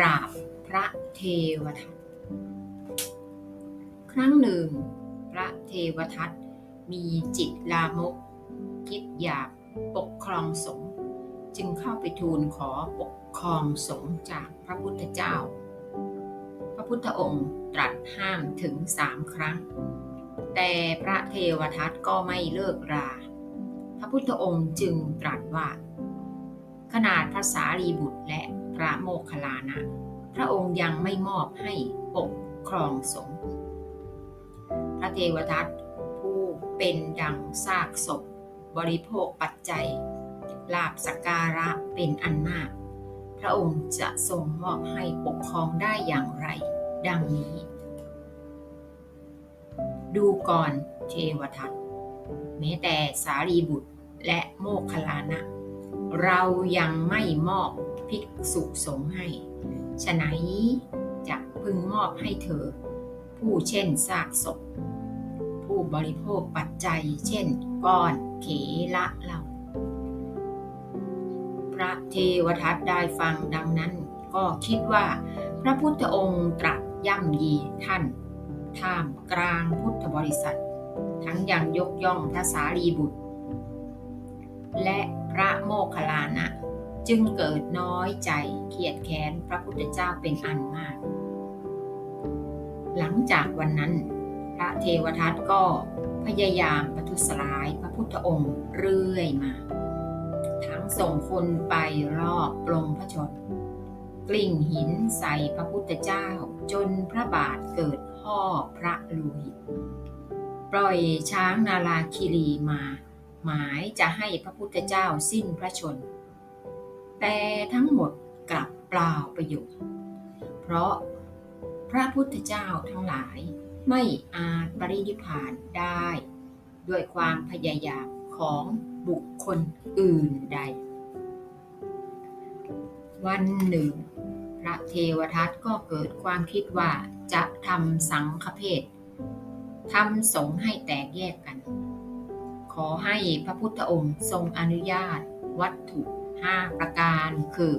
ราบพระเทวทัตครั้งหนึ่ง พระเทวทัตมีจิตลามก คิดอยากปกครองสงฆ์จึงเข้าไปทูลขอปกครองสงฆ์จากพระพุทธเจ้า พระพุทธองค์ตรัสห้ามถึงสามครั้ง แต่พระเทวทัตก็ไม่เลิกรา พระพุทธองค์จึงตรัสว่า ขนาดภาษารีบุตรและ ระโมคคัลลานะ พระองค์ยังไม่มอบให้ปกครองสงฆ์พระเทวทัตผู้เป็นดังซากศพ บริโภคปัจจัย ลาบสการะเป็นอันมาก พระองค์จะทรงมอบให้ปกครองได้อย่างไร ดังนี้ ดูก่อนเทวทัตแม้แต่สารีบุตรและโมคคัลลานะ เรายังไม่มอบ ภิกษุสงฆ์ให้ฉะไหนจะพึงมอบให้เธอ ผู้เช่นซากศพ ผู้บริโภคปัจจัย เช่น ก้อนเขละเหล่าพระเทวทัตได้ฟังดังนั้นก็คิดว่า พระพุทธองค์ตรัสย่ำยีท่าน ท่ามกลางพุทธบริษัท ทั้งยังยกย่องพระสารีบุตร และพระโมคคัลลานะ จึงเกิดน้อยใจเขียดแค้นพระพุทธเจ้าเป็นอันมาก หลังจากวันนั้น พระเทวทัตก็พยายามประทุษร้ายพระพุทธองค์เรื่อยมา ทั้งส่งคนไปรอบปลงพระชน กลิ้งหินใส่พระพุทธเจ้าจนพระบาทเกิดห่อพระลูหิต ปล่อยช้างนาลาคิรีมา หมายจะให้พระพุทธเจ้าสิ้นพระชน แต่ทั้งหมดกลับเปล่าประโยชน์ เพราะพระพุทธเจ้าทั้งหลายไม่อาจปรินิพานได้ ด้วยความพยายามของบุคคลอื่นใด วันหนึ่ง พระเทวทัตก็เกิดความคิดว่าจะทำสังฆเพศทำสงให้แตกแยกกัน ขอให้พระพุทธองค์ทรงอนุญาตวัตถุ ห้าประการคือ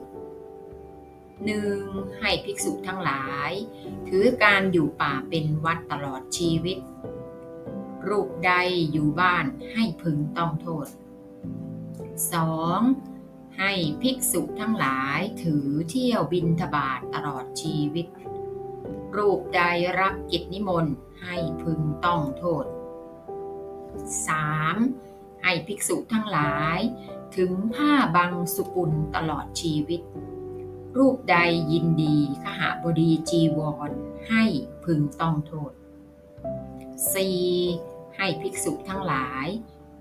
หนึ่งให้ภิกษุทั้งหลาย ถือการอยู่ป่าเป็นวัดตลอดชีวิต รูปใดอยู่บ้านให้พึงต้องโทษ 2. ให้ภิกษุทั้งหลายถือเที่ยวบินทบาทตลอดชีวิต รูปใดรับกิจนิมนต์ให้พึงต้องโทษ 3. ให้ภิกษุทั้งหลาย ถึงผ้าบางสุกุลตลอดชีวิต รูปใดยินดีขหาบดีจีวร ให้พึงต้องโทษ 4. ให้ภิกษุทั้งหลาย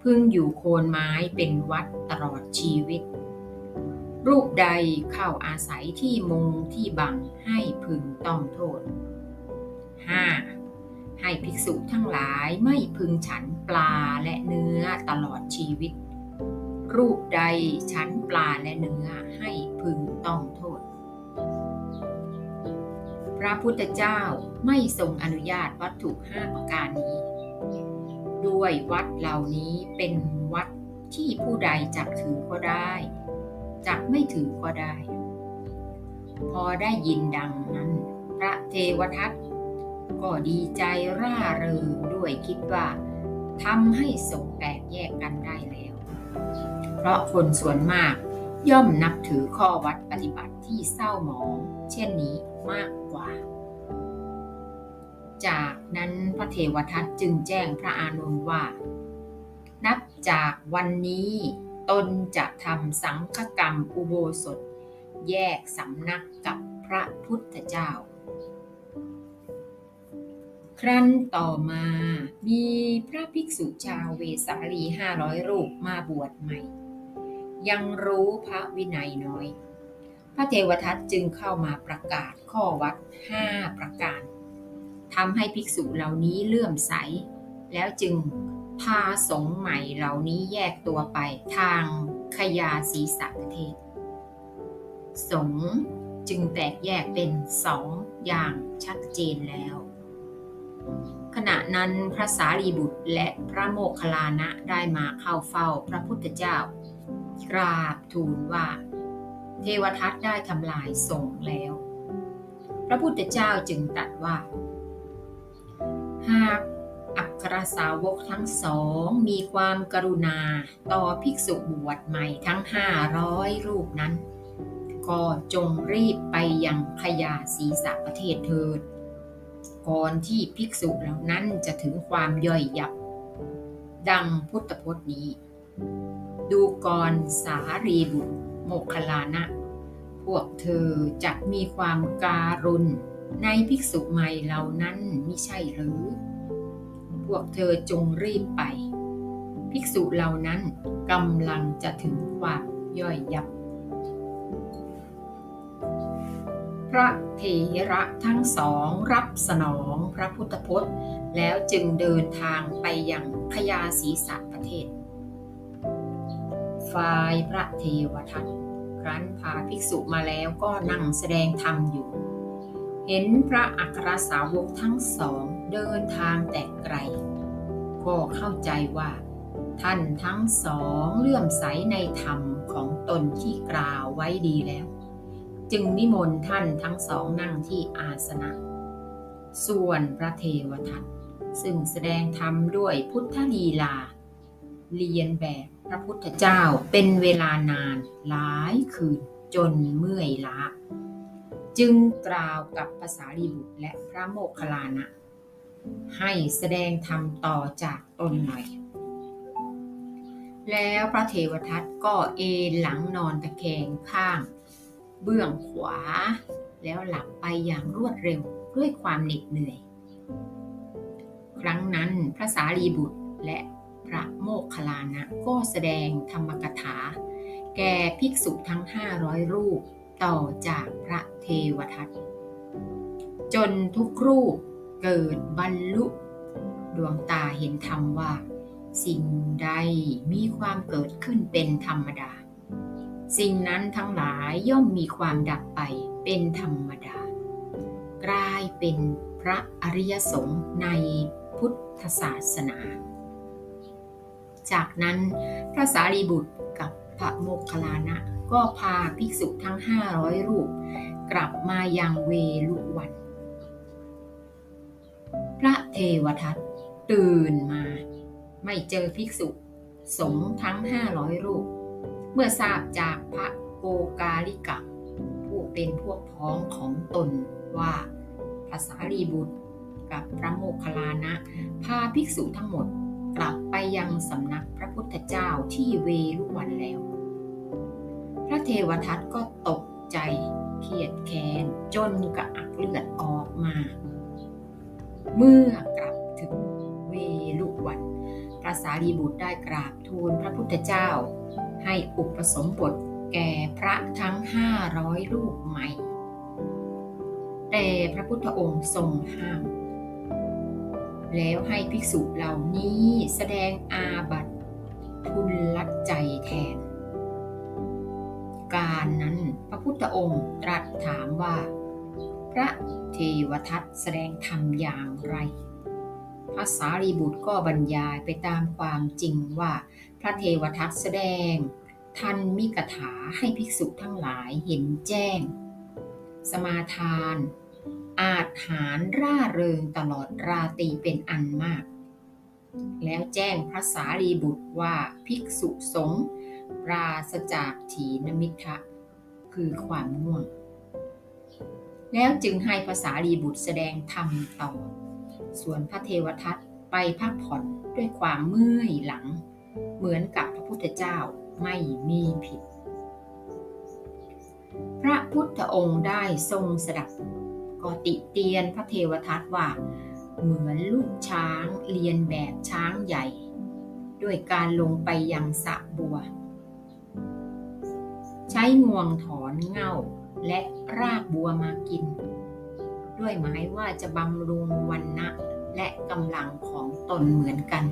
พึงอยู่โคนไม้เป็นวัดตลอดชีวิต รูปใดเข้าอาศัยที่มุงที่บังให้พึงต้องโทษ 5. ให้ภิกษุทั้งหลายไม่พึงฉันปลาและเนื้อตลอดชีวิต รูปใดฉันปลาและเนื้อให้พึงต้องโทษ พระพุทธเจ้าไม่ทรงอนุญาตวัตถุห้าประการนี้ ด้วยวัดเหล่านี้เป็นวัดที่ผู้ใดจักถือก็ได้ จักไม่ถือก็ได้ พอได้ยินดังนั้น พระเทวทัต ก็ดีใจร่าเริงด้วยคิดว่าทำให้สงแตกแยกกันได้แล้ว เพราะคนส่วนมากย่อมนับถือข้อวัดปฏิบัติที่เศร้าหมอง เช่นนี้มากกว่า จากนั้นพระเทวทัตจึงแจ้งพระอานนท์ว่า นับจากวันนี้ตนจะทำสังฆกรรมอุโบสถ แยกสำนักกับพระพุทธเจ้า ครั้นต่อมามีพระภิกษุชาวเวสาลีห้าร้อยรูปมาบวชใหม่ ยังรู้พระวินัยน้อย พระเทวทัตจึงเข้ามาประกาศข้อวัดห้าประการทำให้ภิกษุเหล่านี้เลื่อมใส แล้วจึงพาสงฆ์ใหม่เหล่านี้แยกตัวไปทางขยาศีสะประเทศ สงฆ์จึงแตกแยกเป็นสองอย่างชัดเจนแล้ว ขณะนั้นพระสารีบุตรและพระโมคคัลลานะได้มาเข้าเฝ้าพระพุทธเจ้า กราบทูลว่า เทวทัตได้ทำลายสงแล้ว พระพุทธเจ้าจึงตรัสว่า หากอัครสาวกทั้งสองมีความกรุณาต่อภิกษุบวชใหม่ทั้งห้าร้อยรูปนั้น ก็จงรีบไปยังขยาศีสะประเทศเถิด ก่อนที่ภิกษุเหล่านั้นจะถึงความย่อยยับ ดังพุทธพจน์นี้ ดูกรสารีบุตรโมคคลานะ พวกเธอจะมีความการุณในภิกษุใหม่เหล่านั้นมิใช่หรือ พวกเธอจงรีบไป ภิกษุเหล่านั้นกำลังจะถึงความย่อยยับ พระเถระทั้งสองรับสนองพระพุทธพจน์ แล้วจึงเดินทางไปยังพยาศีสะประเทศ ฝ่ายพระเทวทัตครั้นพาภิกษุมาแล้วก็นั่งแสดงธรรมอยู่ เห็นพระอัครสาวกทั้งสองเดินทางแต่ไกล ก็เข้าใจว่า ท่านทั้งสองเลื่อมใสในธรรมของตนที่กล่าวไว้ดีแล้ว จึงนิมนต์ท่านทั้งสองนั่งที่อาสนะ ส่วนพระเทวทัตซึ่งแสดงธรรมด้วยพุทธลีลา เรียนแบบพระพุทธเจ้าเป็นเวลานานหลายคืนจนเมื่อยล้า จึงกล่าวกับภาษารีบุตรและพระโมคคัลลานะ ให้แสดงธรรมต่อจากตนหน่อย แล้วพระเทวทัตก็เอนหลังนอนตะแคงข้าง เบื้องขวา แล้วหลับไปอย่างรวดเร็วด้วยความเหน็ดเหนื่อย ครั้งนั้นพระสารีบุตรและพระโมคคัลลานะก็แสดงธรรมกถา แก่ภิกษุทั้ง 500 รูปต่อจากพระเทวทัตจนทุกรูปเกิดบรรลุ ดวงตาเห็นธรรมว่า สิ่งใดมีความเกิดขึ้นเป็นธรรมดา สิ่งนั้นทั้งหลายย่อมมีความดับไปเป็นธรรมดา กลายเป็นพระอริยสงฆ์ในพุทธศาสนา จากนั้นพระสารีบุตรกับพระโมคคัลลานะก็พาภิกษุทั้ง 500 รูป กลับมายังเวลุวัน พระเทวทัตตื่นมา ไม่เจอภิกษุสงฆ์ทั้ง 500 รูป เมื่อทราบจากพระโกกาลิกะ ผู้เป็นพวกพ้องของตนว่าภาษารีบุตรกับพระโมคคัลลานะพาภิกษุทั้งหมดกลับไปยังสำนักพระพุทธเจ้าที่เวลุวันแล้ว พระเทวทัตก็ตกใจเครียดแค้นจนกระอักเลือดออกมา เมื่อกลับถึงเวลุวันพระสารีบุตรได้กราบทูลพระพุทธเจ้า ให้อุปสมบทแก่พระทั้งห้าร้อยรูปใหม่ แต่พระพุทธองค์ทรงห้าม แล้วให้ภิกษุเหล่านี้แสดงอาบัติทุนลัดใจแทน การนั้นพระพุทธองค์ตรัสถามว่า พระเทวทัตแสดงธรรมอย่างไร พระสารีบุตรก็บรรยายไปตามความจริงว่าพระเทวทัตแสดงท่านมิกถาให้ภิกษุทั้งหลายเห็นแจ้ง สมาทาน อาจหารร่าเริงตลอดราตรีเป็นอันมาก แล้วแจ้งพระสารีบุตรว่าภิกษุสงฆ์ปราศจากถีนมิทะคือความง่วง แล้วจึงให้ภาษารีบุตรแสดงธรรมต่อ ส่วนพระเทวทัตไปพักผ่อนด้วยความเมื่อยหลัง เหมือนกับพระพุทธเจ้าไม่มีผิด พระพุทธองค์ได้ทรงสดับก็ติเตียนพระเทวทัตว่า เหมือนลูกช้างเรียนแบบช้างใหญ่ ด้วยการลงไปยังสะบัว ใช้งวงถอนเง่าและรากบัวมากิน ด้วยหมายว่าจะบำรุงวันนะและกำลังของตนเหมือนกัน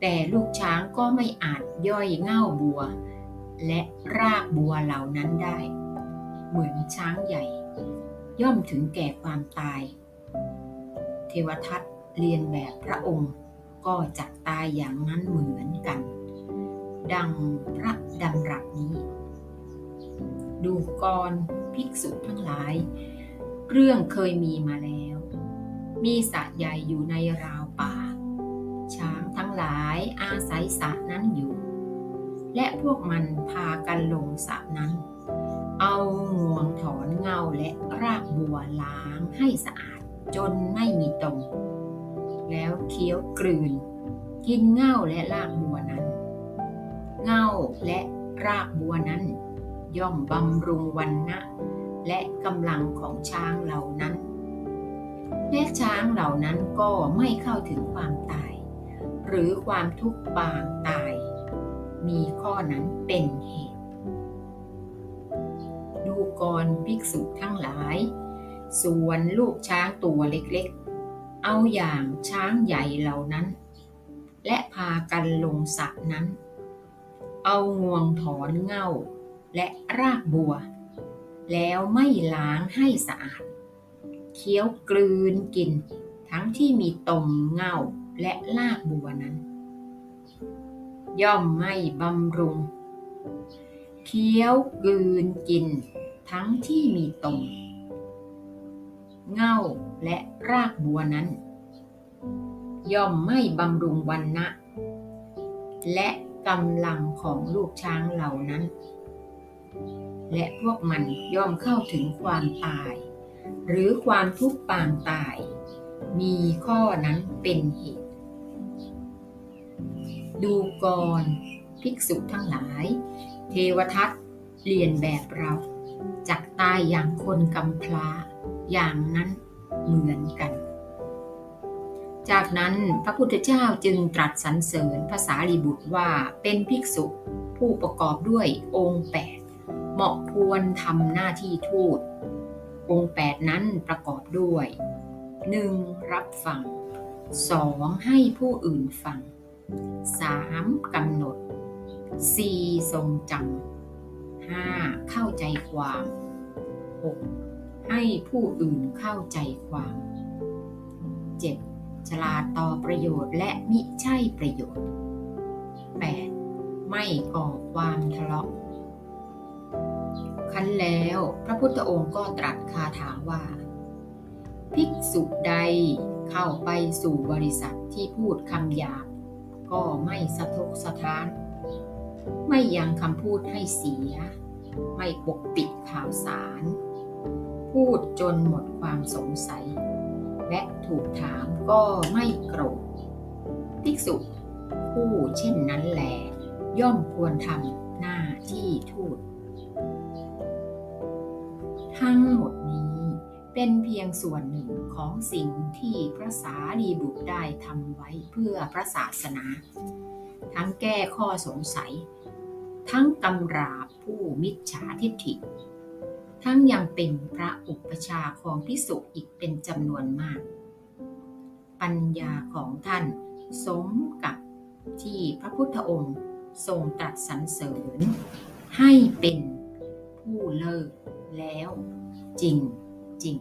แต่ลูกช้างก็ไม่อาจย่อยเง่าบัว และรากบัวเหล่านั้นได้ เหมือนช้างใหญ่ ย่อมถึงแก่ความตาย เทวทัตเรียนแบบพระองค์ก็จะตายอย่างนั้นเหมือนกัน ดังพระดำรัสนี้ ดูกรภิกษุทั้งหลาย เรื่องเคยมีมาแล้ว มีสระใหญ่อยู่ในราวป่า ช้างทั้งหลายอาศัยสระนั้นอยู่ และพวกมันพากันลงสระนั้น เอางวงถอนเงาและรากบัวล้างให้สะอาดจนไม่มีตมแล้วเคี้ยวกลืน กินเง่าและรากบัวนั้น เง่าและรากบัวนั้น ย่อมบำรุงวันนะ และกำลังของช้างเหล่านั้น และช้างเหล่านั้นก็ไม่เข้าถึงความตาย หรือความทุกข์ปางตาย มีข้อนั้นเป็นเหตุ ดูกรภิกษุทั้งหลาย ส่วนลูกช้างตัวเล็กๆ เอาอย่างช้างใหญ่เหล่านั้น และพากันลงสระนั้น เอางวงถอนเง่าและรากบัว แล้วไม่ล้างให้สะอาด เคี้ยวกลืนกิน ทั้งที่มีตมเง่าและรากบัวนั้น ย่อมไม่บำรุง เคี้ยวกลืนกิน ทั้งที่มีตมเง่าและรากบัวนั้น ย่อมไม่บำรุงวันนะและกำลังของลูกช้างเหล่านั้น และพวกมันย่อมเข้าถึงความตาย หรือความทุกข์ปางตาย มีข้อนั้นเป็นเหตุ ดูกรภิกษุทั้งหลาย เทวทัตเรียนแบบเราจักตายอย่างคนกำพร้าอย่างนั้นเหมือนกัน จากนั้นพระพุทธเจ้าจึงตรัสสรรเสริญภาษาลีบุตรว่าเป็นภิกษุผู้ประกอบด้วยองค์แปด เหมาะควรทำหน้าที่ทูต องค์แปดนั้นประกอบด้วย 1. รับฟัง 2. ให้ผู้อื่นฟัง 3. กำหนด 4. ทรงจำ 5. เข้าใจความ 6. ให้ผู้อื่นเข้าใจความ 7. ฉลาดต่อประโยชน์และมิใช่ประโยชน์ 8. ไม่ก่อความทะเลาะ คันแล้ว พระพุทธองค์ก็ตรัสคาถาว่า ภิกษุใดเข้าไปสู่บริษัทที่พูดคำหยาบ ก็ไม่สะทกสะท้าน ไม่ยังคำพูดให้เสีย ไม่ปกปิดข่าวสาร พูดจนหมดความสงสัย และถูกถามก็ไม่โกรธภิกษุผู้เช่นนั้นแหลย่อมควรทำหน้าที่ทูต ทั้งหมดนี้เป็นเพียงส่วนหนึ่งของสิ่งที่พระสารีบุตรได้ทำไว้เพื่อพระศาสนา ทั้งแก้ข้อสงสัย ทั้งกำราบผู้มิจฉาทิฏฐิ ทั้งยังเป็นพระอุปชฌาย์ของพิสุอีกเป็นจำนวนมาก ปัญญาของท่านสมกับที่พระพุทธองค์ทรงตรัสสรรเสริญ ให้เป็นผู้เลิศ แล้ว จริงจริง